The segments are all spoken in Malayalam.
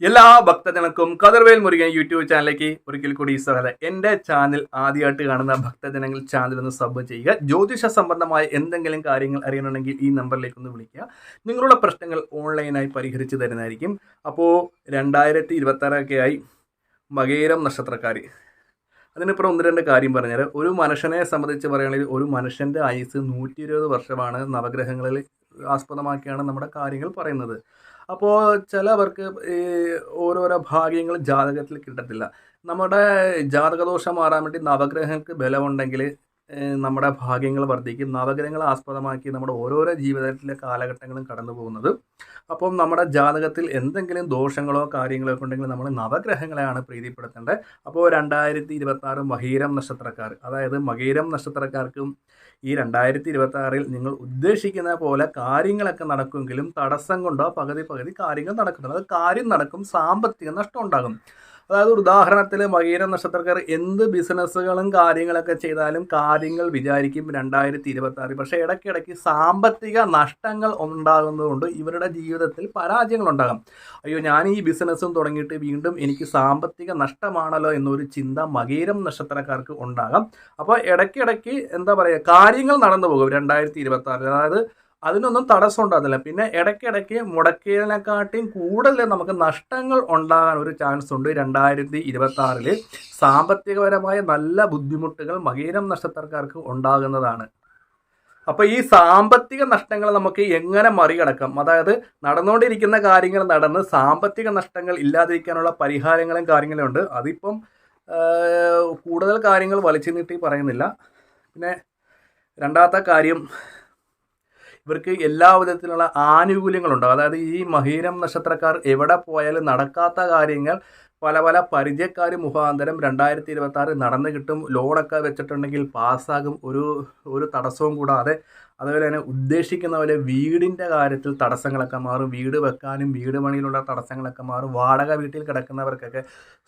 എല്ലാ ഭക്തജനക്കും കതിർവേൽ മുരുകൻ യൂട്യൂബ് ചാനലിലേക്ക് ഒരിക്കൽ കൂടി സ്വാഗതം എന്റെ ചാനൽ ആദ്യമായിട്ട് കാണുന്ന ഭക്തജനങ്ങൾ ചാനൽ ഒന്ന് സബ് ചെയ്യുക. ജ്യോതിഷ സംബന്ധമായ എന്തെങ്കിലും കാര്യങ്ങൾ അറിയണമെങ്കിൽ ഈ നമ്പറിലേക്ക് ഒന്ന് വിളിക്കുക. നിങ്ങളുടെ പ്രശ്നങ്ങൾ ഓൺലൈനായി പരിഹരിച്ചു തരുന്നതായിരിക്കും. അപ്പോൾ രണ്ടായിരത്തി ഇരുപത്താറൊക്കെ ആയി മകേരം നക്ഷത്രക്കാർ അതിനിപ്പുറം ഒന്ന് രണ്ട് കാര്യം പറഞ്ഞാൽ ഒരു മനുഷ്യനെ സംബന്ധിച്ച് പറയുകയാണെങ്കിൽ ഒരു മനുഷ്യന്റെ ആയുസ് നൂറ്റി ഇരുപത് വർഷമാണ്. നവഗ്രഹങ്ങളിൽ ആസ്പദമാക്കിയാണ് നമ്മുടെ കാര്യങ്ങൾ പറയുന്നത്. അപ്പോൾ ചിലവർക്ക് ഈ ഓരോരോ ഭാഗ്യങ്ങൾ ജാതകത്തിൽ കിട്ടത്തില്ല. നമ്മുടെ ജാതകദോഷം മാറാൻ വേണ്ടി നവഗ്രഹങ്ങൾക്ക് ബലമുണ്ടെങ്കിൽ നമ്മുടെ ഭാഗ്യങ്ങൾ വർദ്ധിക്കും നവഗ്രഹങ്ങളെ ആസ്പദമാക്കി നമ്മുടെ ഓരോരോ ജീവിതത്തിലെ കാലഘട്ടങ്ങളും കടന്നു പോകുന്നത്. അപ്പം നമ്മുടെ ജാതകത്തിൽ എന്തെങ്കിലും ദോഷങ്ങളോ കാര്യങ്ങളോ ഒക്കെ ഉണ്ടെങ്കിൽ നമ്മൾ നവഗ്രഹങ്ങളെയാണ് പ്രീതിപ്പെടുത്തേണ്ടത്. അപ്പോൾ രണ്ടായിരത്തി ഇരുപത്തി ആറ് മഹീരം നക്ഷത്രക്കാർ അതായത് മഹീരം നക്ഷത്രക്കാർക്കും ഈ രണ്ടായിരത്തി ഇരുപത്തി ആറിൽ നിങ്ങൾ ഉദ്ദേശിക്കുന്ന പോലെ കാര്യങ്ങളൊക്കെ നടക്കുമെങ്കിലും തടസ്സം കൊണ്ടോ പകുതി പകുതി കാര്യങ്ങൾ നടക്കുന്നുണ്ട്. അത് കാര്യം നടക്കും സാമ്പത്തിക നഷ്ടം ഉണ്ടാകും. അതായത് ഉദാഹരണത്തിൽ മകീര നക്ഷത്രക്കാർ എന്ത് ബിസിനസ്സുകളും കാര്യങ്ങളൊക്കെ ചെയ്താലും കാര്യങ്ങൾ വിചാരിക്കും രണ്ടായിരത്തി ഇരുപത്തി ആറ് പക്ഷേ ഇടയ്ക്കിടയ്ക്ക് സാമ്പത്തിക നഷ്ടങ്ങൾ ഉണ്ടാകുന്നതുകൊണ്ട് ഇവരുടെ ജീവിതത്തിൽ പരാജയങ്ങൾ ഉണ്ടാകും അയ്യോ ഞാൻ ഈ ബിസിനസ്സും തുടങ്ങിയിട്ട് വീണ്ടും എനിക്ക് സാമ്പത്തിക നഷ്ടമാണല്ലോ എന്നൊരു ചിന്ത മകീരം നക്ഷത്രക്കാർക്ക് ഉണ്ടാകാം. അപ്പോൾ ഇടയ്ക്കിടയ്ക്ക് എന്താ പറയുക കാര്യങ്ങൾ നടന്നു പോകും രണ്ടായിരത്തി ഇരുപത്തി ആറിൽ അതായത് അതിനൊന്നും തടസ്സം ഉണ്ടാകുന്നില്ല. പിന്നെ ഇടയ്ക്കിടയ്ക്ക് മുടക്കിയതിനെക്കാട്ടിയും കൂടുതൽ നമുക്ക് നഷ്ടങ്ങൾ ഉണ്ടാകാൻ ഒരു ചാൻസ് ഉണ്ട്. രണ്ടായിരത്തി ഇരുപത്തി ആറിൽ സാമ്പത്തികപരമായ നല്ല ബുദ്ധിമുട്ടുകൾ മകീരം നക്ഷത്രക്കാർക്ക് ഉണ്ടാകുന്നതാണ്. അപ്പോൾ ഈ സാമ്പത്തിക നഷ്ടങ്ങൾ നമുക്ക് എങ്ങനെ മറികടക്കാം? അതായത് നടന്നുകൊണ്ടിരിക്കുന്ന കാര്യങ്ങൾ നടന്ന് സാമ്പത്തിക നഷ്ടങ്ങൾ ഇല്ലാതിരിക്കാനുള്ള പരിഹാരങ്ങളും കാര്യങ്ങളും ഉണ്ട്. അതിപ്പം കൂടുതൽ കാര്യങ്ങൾ വലിച്ചു നീട്ടി പറയുന്നില്ല. പിന്നെ രണ്ടാമത്തെ കാര്യം ഇവർക്ക് എല്ലാ വിധത്തിലുള്ള ആനുകൂല്യങ്ങളുണ്ടാകും അതായത് ഈ മഹീരം നക്ഷത്രക്കാർ എവിടെ പോയാലും നടക്കാത്ത കാര്യങ്ങൾ പല പല പരിചയക്കാർ മുഖാന്തരം രണ്ടായിരത്തി ഇരുപത്തി ആറ് നടന്നു കിട്ടും. ലോണൊക്കെ വെച്ചിട്ടുണ്ടെങ്കിൽ പാസ്സാകും. ഒരു ഒരു തടസ്സവും കൂടാതെ അതുപോലെ തന്നെ ഉദ്ദേശിക്കുന്ന പോലെ വീടിന്റെ കാര്യത്തിൽ തടസ്സങ്ങളൊക്കെ മാറും. വീട് വെക്കാനും വീട് പണിയിലുള്ള തടസ്സങ്ങളൊക്കെ മാറും. വാടക വീട്ടിൽ കിടക്കുന്നവർക്കൊക്കെ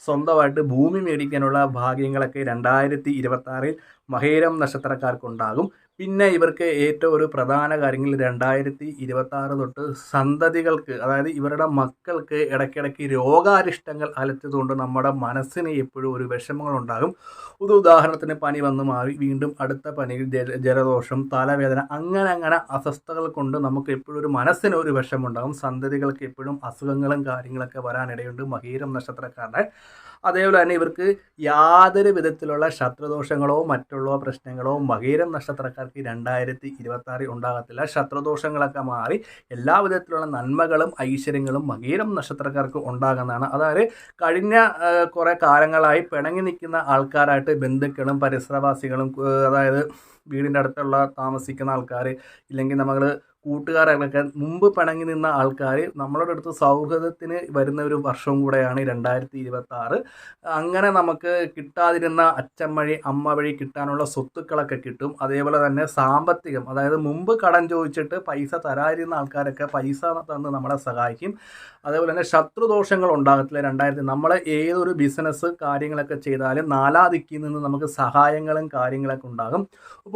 സ്വന്തമായിട്ട് ഭൂമി മേടിക്കാനുള്ള ഭാഗ്യങ്ങളൊക്കെ രണ്ടായിരത്തി ഇരുപത്തി മഹേരം നക്ഷത്രക്കാർക്കുണ്ടാകും. പിന്നെ ഇവർക്ക് ഏറ്റവും ഒരു പ്രധാന കാര്യങ്ങൾ രണ്ടായിരത്തി ഇരുപത്താറ് തൊട്ട് സന്തതികൾക്ക് അതായത് ഇവരുടെ മക്കൾക്ക് ഇടയ്ക്കിടയ്ക്ക് രോഗാരിഷ്ടങ്ങൾ അലച്ചതുകൊണ്ട് നമ്മുടെ മനസ്സിന് എപ്പോഴും ഒരു വിഷമങ്ങളുണ്ടാകും. ഒരു ഉദാഹരണത്തിന് പനി വന്നു മാറി വീണ്ടും അടുത്ത പനി ജലദോഷം തലവേദന അങ്ങനെ അങ്ങനെ അസ്വസ്ഥതകൾ കൊണ്ട് നമുക്ക് എപ്പോഴും ഒരു മനസ്സിന് ഒരു വിഷമുണ്ടാകും സന്തതികൾക്ക് എപ്പോഴും അസുഖങ്ങളും കാര്യങ്ങളൊക്കെ വരാനിടയുണ്ട്. മഹീരം നക്ഷത്രക്കാരുടെ അതേപോലെ തന്നെ ഇവർക്ക് യാതൊരു വിധത്തിലുള്ള ശത്രുദോഷങ്ങളോ മറ്റുള്ള പ്രശ്നങ്ങളോ മകീരം നക്ഷത്രക്കാർക്ക് രണ്ടായിരത്തി ഇരുപത്തി ആറിൽ ഉണ്ടാകത്തില്ല. ശത്രുദോഷങ്ങളൊക്കെ മാറി എല്ലാ വിധത്തിലുള്ള നന്മകളും ഐശ്വര്യങ്ങളും മകീരം നക്ഷത്രക്കാർക്ക് ഉണ്ടാകുന്നതാണ്. അതായത് കഴിഞ്ഞ കുറേ കാലങ്ങളായി പിണങ്ങി നിൽക്കുന്ന ആൾക്കാരായിട്ട് ബന്ധുക്കളും പരിസരവാസികളും അതായത് വീടിന്റെ അടുത്തുള്ള താമസിക്കുന്ന ആൾക്കാർ ഇല്ലെങ്കിൽ നമ്മൾ കൂട്ടുകാരൊക്കെ മുമ്പ് പിണങ്ങി നിന്ന ആൾക്കാർ നമ്മളുടെ അടുത്ത് സൗഹൃദത്തിന് വരുന്ന ഒരു വർഷവും കൂടെയാണ് രണ്ടായിരത്തി ഇരുപത്തി ആറ് അങ്ങനെ നമുക്ക് കിട്ടാതിരുന്ന അച്ഛൻ വഴി അമ്മ വഴി കിട്ടാനുള്ള സ്വത്തുക്കളൊക്കെ കിട്ടും. അതേപോലെ തന്നെ സാമ്പത്തികം അതായത് മുമ്പ് കടം ചോദിച്ചിട്ട് പൈസ തരാതിരുന്ന ആൾക്കാരൊക്കെ പൈസ തന്ന് നമ്മളെ സഹായിക്കും. അതേപോലെ തന്നെ ശത്രുദോഷങ്ങൾ ഉണ്ടാകത്തില്ല രണ്ടായിരത്തി നമ്മൾ ഏതൊരു ബിസിനസ് കാര്യങ്ങളൊക്കെ ചെയ്താലും നാലാ ദിക്കിൽ നിന്ന് നമുക്ക് സഹായങ്ങളും കാര്യങ്ങളൊക്കെ ഉണ്ടാകും.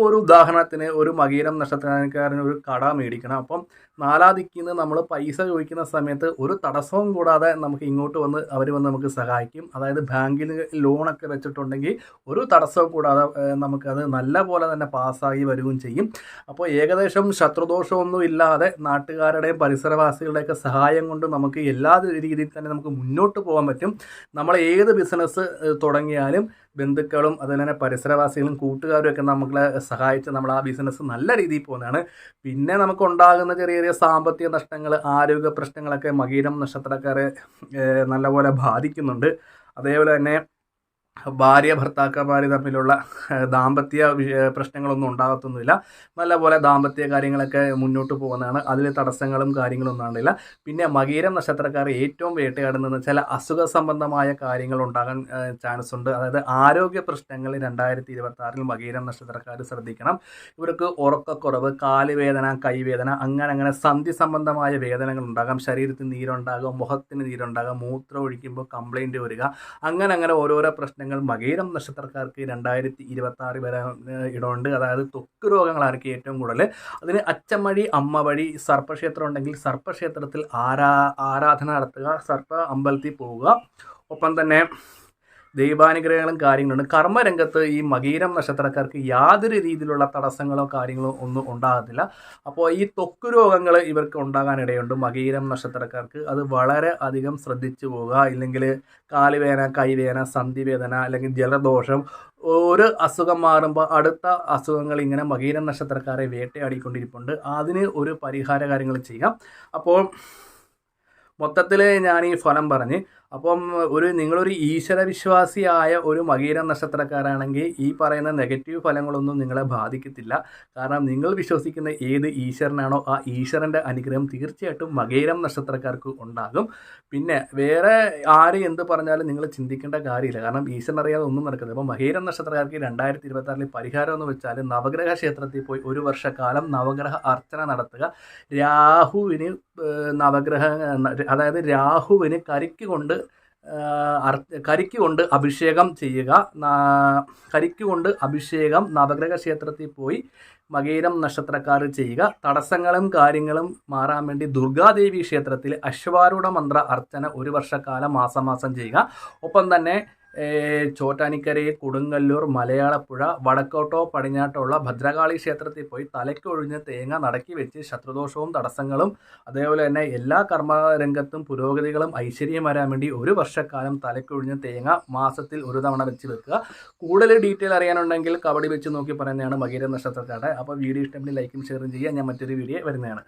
അപ്പോൾ ഒരു ഉദാഹരണത്തിന് ഒരു മകീരം നക്ഷത്രക്കാരന് ഒരു കട മേടിക്കണം. അപ്പം നാലാ ദിക്കിൽ നിന്ന് നമ്മൾ പൈസ ചോദിക്കുന്ന സമയത്ത് ഒരു തടസ്സവും കൂടാതെ നമുക്ക് ഇങ്ങോട്ട് വന്ന് അവർ വന്ന് നമുക്ക് സഹായിക്കും. അതായത് ബാങ്കിൽ ലോണൊക്കെ വെച്ചിട്ടുണ്ടെങ്കിൽ ഒരു തടസ്സവും കൂടാതെ നമുക്കത് നല്ല പോലെ തന്നെ പാസ്സായി വരികയും ചെയ്യും. അപ്പോൾ ഏകദേശം ശത്രുദോഷമൊന്നും ഇല്ലാതെ നാട്ടുകാരുടെയും പരിസരവാസികളുടെയൊക്കെ സഹായം കൊണ്ട് നമുക്ക് എല്ലാ രീതിയിൽ തന്നെ നമുക്ക് മുന്നോട്ട് പോകാൻ പറ്റും. നമ്മൾ ഏത് ബിസിനസ് തുടങ്ങിയാലും ബന്ധുക്കളും അതുപോലെ തന്നെ പരിസരവാസികളും കൂട്ടുകാരും ഒക്കെ നമ്മളെ സഹായിച്ച് നമ്മൾ ആ ബിസിനസ് നല്ല രീതിയിൽ പോകുന്നതാണ്. പിന്നെ നമുക്ക് ഉണ്ടാകുന്ന ചെറിയ ചെറിയ സാമ്പത്തിക നഷ്ടങ്ങൾ ആരോഗ്യ പ്രശ്നങ്ങളൊക്കെ മകീരം നക്ഷത്രക്കാരെ നല്ലപോലെ ബാധിക്കുന്നുണ്ട്. അതേപോലെ തന്നെ ഭാര്യ ഭർത്താക്കന്മാർ തമ്മിലുള്ള ദാമ്പത്യ പ്രശ്നങ്ങളൊന്നും ഉണ്ടാകത്തൊന്നുമില്ല. നല്ലപോലെ ദാമ്പത്യ കാര്യങ്ങളൊക്കെ മുന്നോട്ട് പോകുന്നതാണ്. അതിൽ തടസ്സങ്ങളും കാര്യങ്ങളും ഒന്നും പിന്നെ മകീരം നക്ഷത്രക്കാർ ഏറ്റവും വേട്ടയാടുന്നതെന്ന് ചില അസുഖ സംബന്ധമായ കാര്യങ്ങൾ ഉണ്ടാകാൻ ചാൻസ് ഉണ്ട്. അതായത് ആരോഗ്യ പ്രശ്നങ്ങൾ രണ്ടായിരത്തി ഇരുപത്തി ആറിൽ മകീരം നക്ഷത്രക്കാർ ശ്രദ്ധിക്കണം. ഇവർക്ക് ഉറക്കക്കുറവ് കാലുവേദന കൈവേദന അങ്ങനെ അങ്ങനെ സന്ധി സംബന്ധമായ വേദനകൾ ഉണ്ടാകാം. ശരീരത്തിന് നീരുണ്ടാകാം മുഖത്തിന് നീരുണ്ടാകാം മൂത്രം ഒഴിക്കുമ്പോൾ കംപ്ലൈന്റ് വരിക. അങ്ങനെ അങ്ങനെ ഓരോരോ പ്രശ്നങ്ങൾ മാറ്റങ്ങൾ മകേരം നക്ഷത്രക്കാർക്ക് രണ്ടായിരത്തി ഇരുപത്തി ആറ് വരെ ഇടമുണ്ട്. അതായത് ത്വക്ക് രോഗങ്ങളായിരിക്കും ഏറ്റവും കൂടുതൽ. അതിന് അച്ചമ്മഴി അമ്മ വഴി സർപ്പക്ഷേത്രം ഉണ്ടെങ്കിൽ സർപ്പക്ഷേത്രത്തിൽ ആരാ ആരാധന നടത്തുക സർപ്പ അമ്പലത്തിൽ പോവുക. ഒപ്പം തന്നെ ദൈവാനുഗ്രഹങ്ങളും കാര്യങ്ങളുണ്ട്. കർമ്മരംഗത്ത് ഈ മകീരം നക്ഷത്രക്കാർക്ക് യാതൊരു രീതിയിലുള്ള തടസ്സങ്ങളോ കാര്യങ്ങളോ ഒന്നും ഉണ്ടാകത്തില്ല. അപ്പോൾ ഈ ത്വക്ക് രോഗങ്ങൾ ഇവർക്ക് ഉണ്ടാകാനിടയുണ്ട്. മകീരം നക്ഷത്രക്കാർക്ക് അത് വളരെ അധികം ശ്രദ്ധിച്ചു പോവുക. ഇല്ലെങ്കിൽ കാലുവേദന കൈവേദന സന്ധിവേദന അല്ലെങ്കിൽ ജലദോഷം ഒരു അസുഖം മാറുമ്പോൾ അടുത്ത അസുഖങ്ങൾ ഇങ്ങനെ മകീരം നക്ഷത്രക്കാരെ വേട്ടയാടിക്കൊണ്ടിരിപ്പുണ്ട്. അതിന് ഒരു പരിഹാര കാര്യങ്ങൾ ചെയ്യാം. അപ്പോൾ മൊത്തത്തിൽ ഞാൻ ഈ ഫലം പറഞ്ഞ് അപ്പം ഒരു നിങ്ങളൊരു ഈശ്വര വിശ്വാസിയായ ഒരു മകീര നക്ഷത്രക്കാരാണെങ്കിൽ ഈ പറയുന്ന നെഗറ്റീവ് ഫലങ്ങളൊന്നും നിങ്ങളെ ബാധിക്കത്തില്ല. കാരണം നിങ്ങൾ വിശ്വസിക്കുന്ന ഏത് ഈശ്വരനാണോ ആ ഈശ്വരന്റെ അനുഗ്രഹം തീർച്ചയായിട്ടും മകീരം നക്ഷത്രക്കാർക്ക് ഉണ്ടാകും. പിന്നെ വേറെ ആര് എന്ത് പറഞ്ഞാലും നിങ്ങൾ ചിന്തിക്കേണ്ട കാര്യമില്ല. കാരണം ഈശ്വരൻ അറിയാതെ ഒന്നും നടക്കുന്നത് അപ്പോൾ മകീരം നക്ഷത്രക്കാർക്ക് രണ്ടായിരത്തി ഇരുപത്തി പരിഹാരം എന്ന് വെച്ചാൽ നവഗ്രഹ ക്ഷേത്രത്തിൽ പോയി ഒരു വർഷക്കാലം നവഗ്രഹ അർച്ചന നടത്തുക. രാഹുവിന് നവഗ്രഹ അതായത് രാഹുവിന് കരിക്ക് കൊണ്ട് കരിക്ക് കൊണ്ട് അഭിഷേകം ചെയ്യുക. കരിക്ക് കൊണ്ട് അഭിഷേകം നവഗ്രഹ ക്ഷേത്രത്തിൽ പോയി മകീരം നക്ഷത്രക്കാർ ചെയ്യുക. തടസ്സങ്ങളും കാര്യങ്ങളും മാറാൻ വേണ്ടി ദുർഗാദേവി ക്ഷേത്രത്തിൽ അശ്വാരൂഢ മന്ത്ര അർച്ചന ഒരു വർഷക്കാലം മാസം മാസം ചെയ്യുക. ഒപ്പം തന്നെ ചോറ്റാനിക്കരയിൽ കൊടുങ്ങല്ലൂർ മലയാളപ്പുഴ വടക്കോട്ടോ പടിഞ്ഞാട്ടോ ഉള്ള ഭദ്രകാളി ക്ഷേത്രത്തിൽ പോയി തലയ്ക്കൊഴിഞ്ഞ് തേങ്ങ നടക്കി വെച്ച് ശത്രുദോഷവും തടസ്സങ്ങളും അതേപോലെ തന്നെ എല്ലാ കർമ്മരംഗത്തും പുരോഗതികളും ഐശ്വര്യം വരാൻ വേണ്ടി ഒരു വർഷക്കാലം തലയ്ക്കൊഴിഞ്ഞ് തേങ്ങ മാസത്തിൽ ഒരു തവണ വെച്ച് വെക്കുക. കൂടുതൽ ഡീറ്റെയിൽ അറിയാനുണ്ടെങ്കിൽ കബഡി വെച്ച് നോക്കി പറയുന്നതാണ് മകീര നക്ഷത്രക്കാരുടെ. അപ്പോൾ വീഡിയോ ഇഷ്ടമെങ്കിൽ ലൈക്കും ഷെയറും ചെയ്യുക ഞാൻ മറ്റൊരു വീഡിയോ വരുന്നതാണ്.